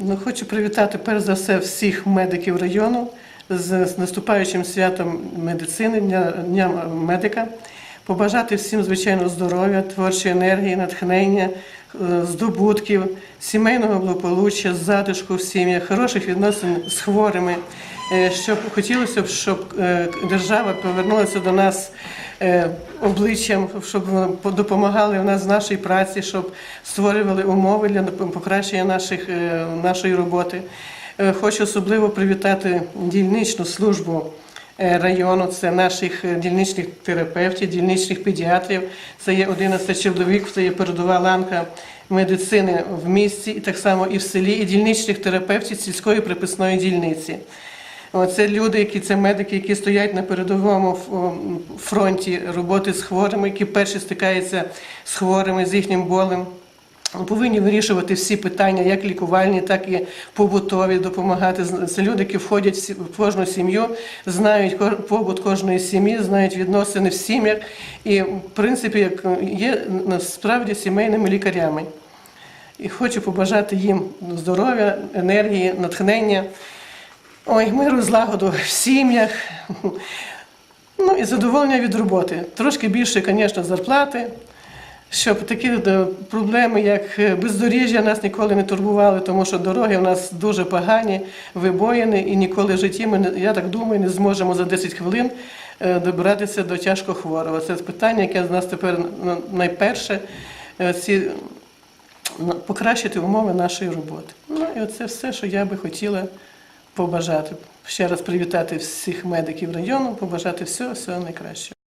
Ну, хочу привітати перш за все всіх медиків району з наступаючим святом медицини, Дня, медика. Побажати всім, звичайно, здоров'я, творчої енергії, натхнення, е, здобутків, сімейного благополуччя, затишку в сім'ях, хороших відносин з хворими. Е, Щоб хотілося б, щоб е, держава повернулася до нас обличчям, щоб допомагали в нас в нашій праці, щоб створювали умови для покращення наших, е, нашої роботи. Е, Хочу особливо привітати дільничну службу е, району, це наших е, дільничних терапевтів, дільничних педіатрів. Це є 11 чоловік, це є передова ланка медицини в місті, і так само і в селі, і дільничних терапевтів сільської приписної дільниці. Це люди, які це медики, які стоять на передовому фронті роботи з хворими, які перші стикаються з хворими, з їхнім болем. Повинні вирішувати всі питання, як лікувальні, так і побутові, допомагати. Це люди, які входять в кожну сім'ю, знають побут кожної сім'ї, знають відносини в сім'ях і, в принципі, є насправді сімейними лікарями. І хочу побажати їм здоров'я, енергії, натхнення, ой, миру, злагоду в сім'ях. Ну і задоволення від роботи. Трошки більше, звісно, зарплати, щоб такі е, проблеми, як е, бездоріжжя, нас ніколи не турбували, тому що дороги у нас дуже погані, вибоїни, і ніколи в житті ми, я так думаю, не зможемо за 10 хвилин е, добиратися до тяжко хворого. Це питання, яке з нас тепер найперше. Ці покращити умови нашої роботи. Ну і оце все, що я би хотіла побажати. Ще раз привітати всіх медиків району, побажати всього, всього найкращого.